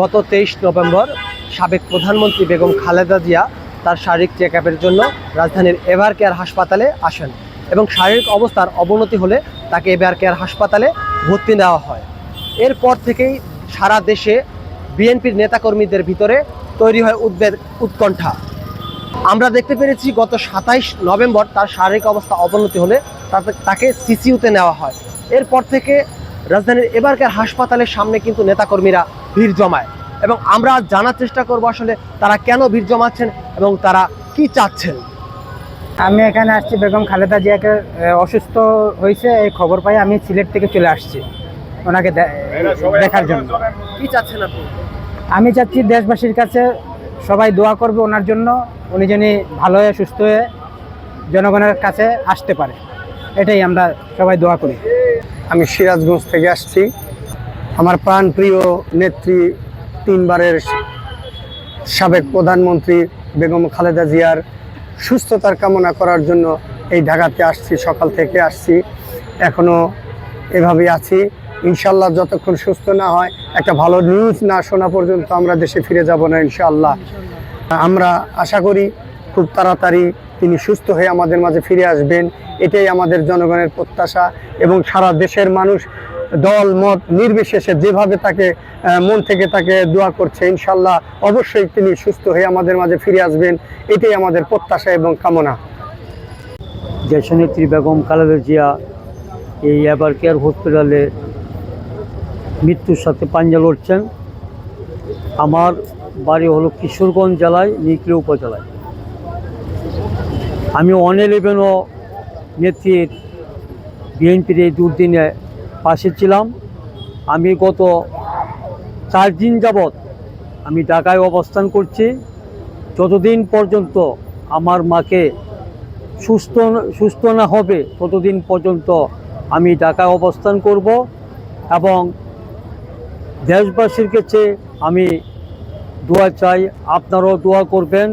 গত তেইশ নভেম্বর সাবেক প্রধানমন্ত্রী বেগম খালেদা জিয়া তার শারীরিক চেক আপের জন্য রাজধানীর এভার কেয়ার হাসপাতালে আসেন এবং শারীরিক অবস্থার অবনতি হলে তাকে এভার কেয়ার হাসপাতালে ভর্তি নেওয়া হয়। এরপর থেকেই সারা দেশে বিএনপির নেতাকর্মীদের ভিতরে তৈরি হয় উদ্বেগ, উৎকণ্ঠা। আমরা দেখতে পেরেছি গত সাতাইশ নভেম্বর তার শারীরিক অবস্থা অবনতি হলে তাকে সিসিউতে নেওয়া হয়। এরপর থেকে রাজধানীর এবারকার হাসপাতালের সামনে কিন্তু নেতাকর্মীরা ভিড় জমায়। এবং আমরা জানার চেষ্টা করব আসলে তারা কেন ভিড় জমাচ্ছেন এবং তারা কি চাচ্ছেন। আমি এখানে আসছি বেগম খালেদা জিয়াকে অসুস্থ হয়েছে এই খবর পাই আমি সিলেট থেকে চলে আসছি ওনাকে দেখার জন্য। কি চাচ্ছেন আপনি? আমি চাচ্ছি দেশবাসীর কাছে সবাই দোয়া করবে ওনার জন্য উনি যিনি ভালো হয়ে সুস্থ হয়ে জনগণের কাছে আসতে পারে। এটাই আমরা সবাই দোয়া করি। আমি সিরাজগঞ্জ থেকে আসছি। আমার প্রাণপ্রিয় নেত্রী তিনবারের সাবেক প্রধানমন্ত্রী বেগম খালেদা জিয়ার সুস্থতার কামনা করার জন্য এই ঢাকাতে আসছি, সকাল থেকে আসছি। এখনও এভাবেই আছি। ইনশাল্লাহ যতক্ষণ সুস্থ না হয়, একটা ভালো নিউজ না শোনা পর্যন্ত আমরা দেশে ফিরে যাব না ইনশাল্লাহ। আমরা আশা করি খুব তাড়াতাড়ি তিনি সুস্থ হয়ে আমাদের মাঝে ফিরে আসবেন, এটাই আমাদের জনগণের প্রত্যাশা এবং সারা দেশের মানুষ দল, মত নির্বিশেষে যেভাবে তাকে মন থেকে তাকে দোয়া করছে, ইনশাল্লাহ অবশ্যই তিনি সুস্থ হয়ে আমাদের মাঝে ফিরে আসবেন, এটাই আমাদের প্রত্যাশা এবং কামনা। দেশনেত্রী বেগম খালেদা জিয়া এই এবার কেয়ার হসপিটালে মৃত্যুর সাথে পাঞ্জা লড়ছেন। আমার বাড়ি হলো কিশোরগঞ্জ জেলায় নিকলি উপজেলায়। আমি ওয়ান ইলেভেনও নেত্রীর বিএনপির এই দুর্দিনে পাশে ছিলাম। আমি গত চার দিন যাবৎ আমি ঢাকায় অবস্থান করছি। যতদিন পর্যন্ত আমার মাকে সুস্থ সুস্থ না হবে, ততদিন পর্যন্ত আমি ঢাকায় অবস্থান করব এবং দেশবাসীর কাছে আমি দোয়া চাই, আপনারাও দোয়া করবেন।